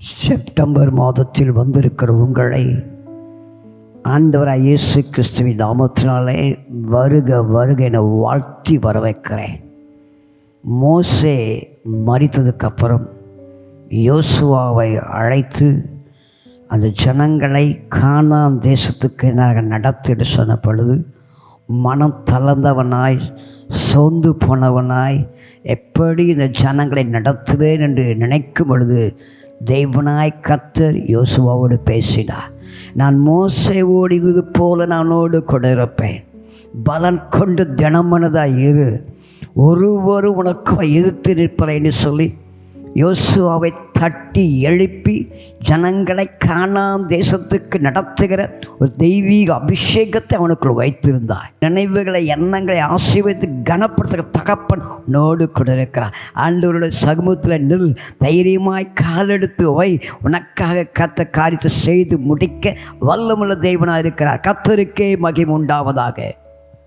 September மாதத்தில் வந்திருக்கிற உங்களை ஆண்டவராக இயேசு கிறிஸ்துவின் நாமத்தினாலே வருக வருக என வாழ்த்தி வரவேற்கிறேன். மோசே மறித்ததுக்கப்புறம் யோசுவாவை அழைத்து அந்த ஜனங்களை காணாம் தேசத்துக்கு நாங்கள் நடத்திட்டு சொன்ன பொழுது மனம் தளர்ந்தவனாய் சோர்ந்து போனவனாய் எப்படி இந்த ஜனங்களை நடத்துவேன் என்று நினைக்கும் பொழுது தெய்வனாய் கத்தர் யோசுவாவோடு பேசினார். நான் மோசை இது போல நானோடு கூட இருப்பேன். பலன் கொண்டு தினமனதாக இரு. ஒருவரும் உனக்கு எதிர்த்து நிற்பலை என்று சொல்லி யோசுவாவை தட்டி எழுப்பி ஜனங்களை காணாம் தேசத்துக்கு நடத்துகிற ஒரு தெய்வீக அபிஷேகத்தை அவனுக்குள் வைத்திருந்தார் நினைவுகளை எண்ணங்களை ஆசீர்வதித்து கனப்படுத்துகிற தகப்பன் நோடு கூட இருக்கிறார். ஆண்டவருடைய சமூகத்தில் நில் தைரியமாய் காலெடுத்து வை. உனக்காக கத்த காரியத்தை செய்து முடிக்க வல்லமுள்ள தெய்வனாக இருக்கிறார். கத்தருக்கே மகிம் உண்டாவதாக.